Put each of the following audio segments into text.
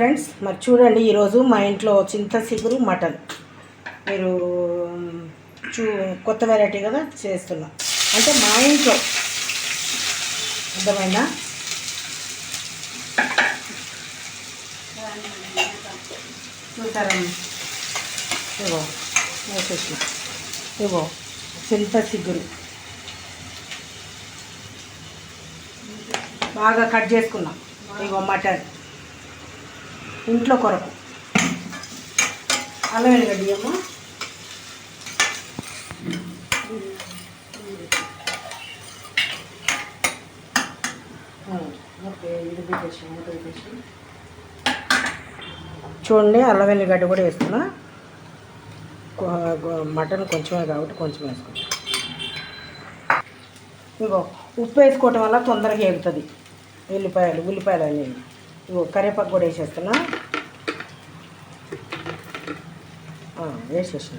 Friends మరి చూడండి ఈరోజు మా ఇంట్లో చింత సిగురు మటన్. మీరు చూ కొత్త వెరైటీ కదా చేస్తున్నా. అంటే మా ఇంట్లో అర్థమైందా? చూసారా ఇగో వేసేసిన చింత సిగురు. బాగా కట్ చేసుకున్నాం. ఇగో మటన్. ఇంట్లో కొరకు. అల్లం వెల్లిగడ్డ అమ్మ చూడండి అల్లం వెల్లిగడ్డ కూడా వేస్తున్నా. మటన్ కొంచెమే కాబట్టి కొంచెం వేసుకుంటాం. ఇగో ఉప్పు వేసుకోవటం వల్ల తొందరగా ఎగుతుంది ఉల్లిపాయలు ఉల్లిపాయలు అనేవి ఇగో కరివేపాకు కూడా వేసేస్తున్నా. వేసేసిన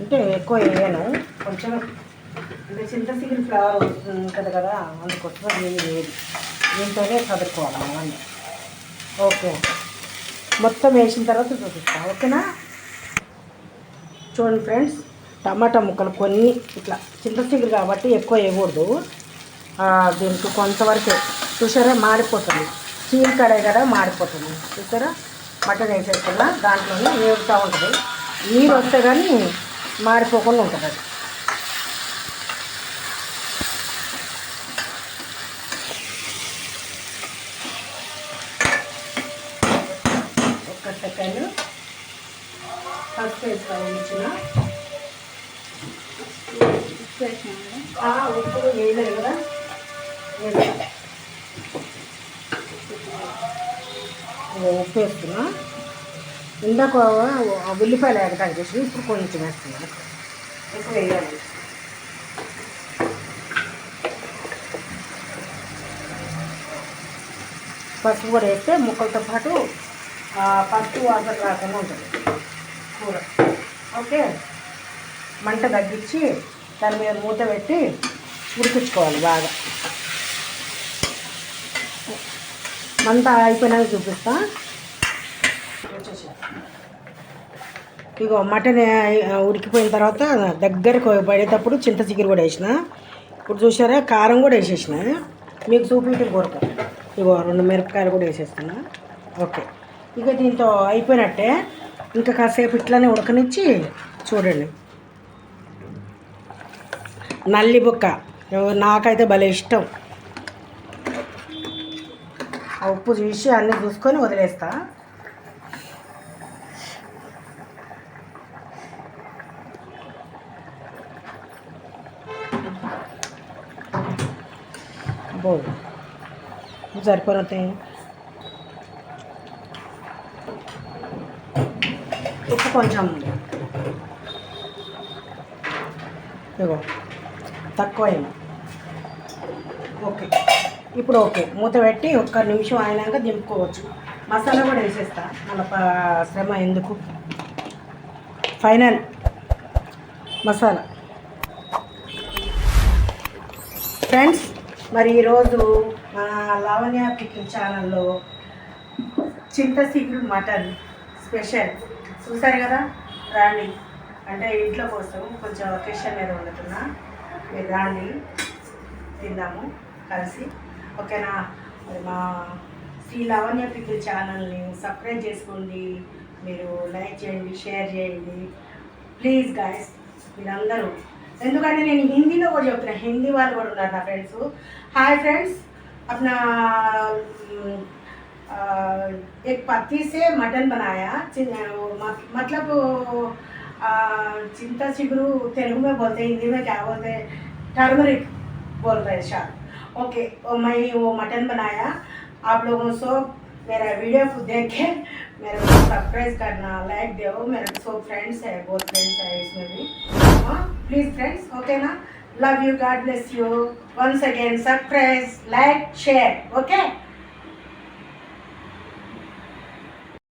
అంటే ఎక్కువ వేయను. కొంచెం అంటే చింతసిగిరి ఫ్లేవర్ ఉంటుంది కదా అందుకోసం నేను లేదు దీంతోనే చదువుకోవాలి అవన్నీ ఓకే మొత్తం వేసిన తర్వాత చూపిస్తాను ఓకేనా? చూడండి ఫ్రెండ్స్ టమాటా ముక్కలు కొన్ని ఇట్లా చింతచిగురు కాబట్టి ఎక్కువ వేయకూడదు. దీనికి కొంతవరకే. చూసారా? మాడిపోతుంది. చీల్ కడాయి కదా మాడిపోతుంది. చూసారా? మటన్ వేసేస్తున్నా దాంట్లోనే వేగుతూ ఉంటుంది. నీరు వస్తే కానీ మారిపోకుండా ఉంటుంది అది. ఒక్క సెకండ్ ఫస్ట్ వేసుకోవాలి ఇచ్చిన? ఉప్పు వేయలేదు కదా? వేస్తా. ఉప్పు వేస్తున్నా. ఇందాక ఉల్లిపాయలు ఎగటానికి చేసి ఇప్పుడు కొంచెం వేస్తున్నా ఎక్కువ వేయాలి. పసుపు కూడా వేస్తే ముక్కలతో పాటు పసుపు వాసన రాకుండా ఉంటుంది కూర. ఓకే? మంట తగ్గించి దాని మీద మూత పెట్టి ఉడికించుకోవాలి బాగా. మంట అయిపోయినాక చూపిస్తా. ఇగో మటన్ ఉడికిపోయిన తర్వాత దగ్గరకు పడేటప్పుడు చింత చికెన్ కూడా వేసిన. ఇప్పుడు చూసారా కారం కూడా వేసేసిన. మీకు చూపించిన కొరక ఇగో రెండు మిరపకాయలు కూడా వేసేస్తున్నా. ఓకే. ఇక దీంతో అయిపోయినట్టే. ఇంకా కాసేపు ఇట్లానే ఉడకనిచ్చి చూడండి. నల్లి బుక్క. నాకైతే భలే ఇష్టం. ఆ ఉప్పు చూసి అన్నీ చూసుకొని వదిలేస్తా. బో సరిపోతే ఉప్పు కొంచెం ఇగో తక్కువైంది. ఓకే. ఇప్పుడు ఓకే. మూత పెట్టి ఒక్క నిమిషం అయినాక దింపుకోవచ్చు. మసాలా కూడా వేసేస్తా. మళ్ళీ ప- శ్రమ ఎందుకు? ఫైనల్ మసాలా. ఫ్రెండ్స్ మరి ఈరోజు మన లావణ్య కిచెన్ ఛానల్లో చింతసిగురు మటన్ స్పెషల్. చూసారు కదా? రాండి అంటే ఇంట్లో కోసం కొంచెం ఒకేషన్ మీద వండుతున్నా. మీరు రాండి తిందాము కలిసి. ఓకేనా? మరి మా శ్రీ లావణ్య పికిల్ ఛానల్ని సబ్స్క్రైబ్ చేసుకోండి. మీరు లైక్ చేయండి షేర్ చేయండి. ప్లీజ్ గాయస్ మీరందరూ ఎందుకంటే నేను హిందీలో కూడా చెప్తున్నా హిందీ వాళ్ళు కూడా ఉన్నారు నా ఫ్రెండ్స్ హాయ్ ఫ్రెండ్స్ अपना अम, अ, एक पत्ती से मटन बनाया चिन- वो मत- मतलब अ, चिंता चिगरू तेलुगु में बोलते हैं हिंदी में क्या बोलते हैं टर्मरिक बोल रहे हैं शायद ओके और मैं वो मटन बनाया आप लोगों से मेरा वीडियो को देखें। मेरे को सब्सक्राइब करना लाइक दो मेरे सो फ्रेंड्स है, बहुत फ्रेंड्स है इसमें भी। हाँ प्लीज़ फ्रेंड्स ओके ना? Love you God bless you once again subscribe like share okay?